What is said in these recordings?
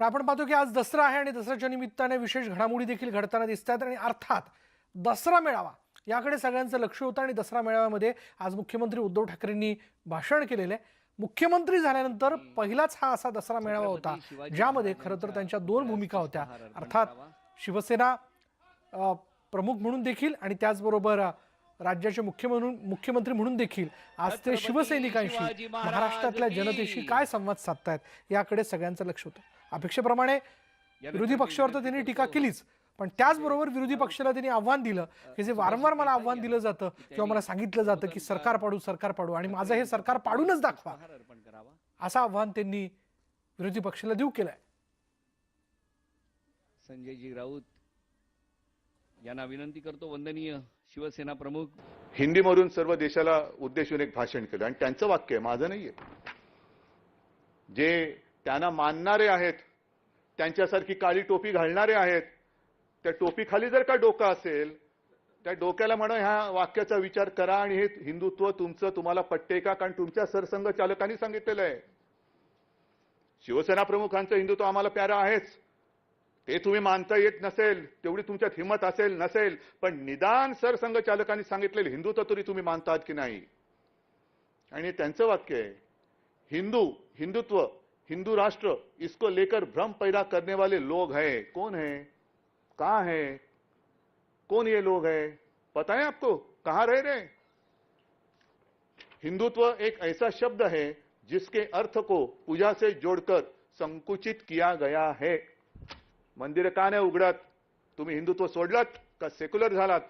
पण आपण पाहतो की आज दसरा आहे आणि दसऱ्याच्या निमित्ताने विशेष घडामोडी देखील घडताना दिसत आहेत आणि अर्थात दसरा मेळावा याकडे सगळ्यांचं लक्ष होतं आणि दसरा मेळाव्यामध्ये आज मुख्यमंत्री उद्धव ठाकरेंनी भाषण केलेलं आहे. मुख्यमंत्री झाल्यानंतर पहिलाच हा असा दसरा मेळावा होता ज्यामध्ये खरं तर त्यांच्या दोन भूमिका होत्या. अर्थात शिवसेना प्रमुख म्हणून देखील आणि त्याचबरोबर राज्याचे मुख्य म्हणून मुख्यमंत्री म्हणून देखील आज ते शिवसैनिकांशी महाराष्ट्रातल्या जनतेशी काय संवाद साधतायत याकडे सगळ्यांचं लक्ष होतं. अपेक्षेप्रमाणे विरोधी पक्षावर तर त्यांनी टीका केलीच पण त्याचबरोबर विरोधी पक्षाला त्यांनी आव्हान दिलं. की जे वारंवार मला आव्हान दिलं जातं किंवा मला सांगितलं जातं की सरकार पाडू सरकार पाडू आणि माझं हे सरकार पाडूनच दाखवा असं आव्हान त्यांनी विरोधी पक्षाला देऊ केलंय. संजयजी राऊत यांना विनंती करतो वंदनीय शिवसेना प्रमुख. हिंदीमधून सर्व देशाला उद्देशून एक भाषण केलं. आणि त्यांचं वाक्य आहे माझं नाहीये. जे त्यांना मानणारे आहेत त्यांच्यासारखी काळी टोपी घालणारे आहेत त्या टोपीखाली जर का डोकं असेल त्या डोक्याला म्हणा ह्या वाक्याचा विचार करा आणि हे हिंदुत्व तुमचं तुम्हाला पटते का? कारण तुमच्या सरसंघ चालकांनी सांगितलेलं आहे. शिवसेना प्रमुखांचं हिंदुत्व आम्हाला प्यारा आहेच. ते तुम्ही मानता येत नसेल तेवढी तुमच्यात हिंमत असेल नसेल पण निदान सरसंघचालकांनी सांगितलेलं हिंदुत्व तरी तुम्ही मानतात की नाही? आणि त्यांचं वाक्य आहे हिंदू हिंदुत्व हिंदू राष्ट्र इसको लेकर भ्रम पैदा करने वाले लोग हैं. कौन है? कहाँ है? कौन ये लोग है? पता है आपको? कहां रह रहे हिंदुत्व एक ऐसा शब्द है जिसके अर्थ को पूजा से जोड़कर संकुचित किया गया है। मंदिर का नाही उघडत? तुम्ही हिंदुत्व सोडलात का सेक्युलर झालात?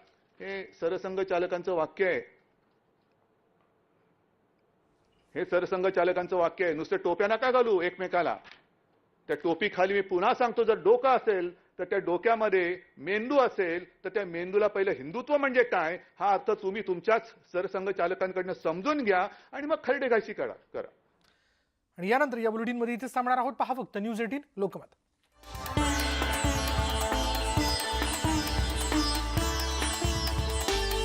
हे सरसंघ चालकांचं वाक्य आहे. हे सरसंघ चालकांचं वाक्य आहे. नुसते टोप्या नका घालू एकमेकाला. त्या टोपी खाली मी पुन्हा सांगतो जर डोकं असेल तर त्या डोक्यामध्ये मेंदू असेल तर त्या मेंदूला पहिलं हिंदुत्व म्हणजे काय? हा अर्थ तुम्ही तुमच्याच सरसंघ चालकांकडनं समजून घ्या आणि मग खरडे घाशी करा करा. आणि यानंतर या बुलेटिनमध्ये इथेच थांबणार आहोत. पहा फक्त न्यूज एटीन लोकमत.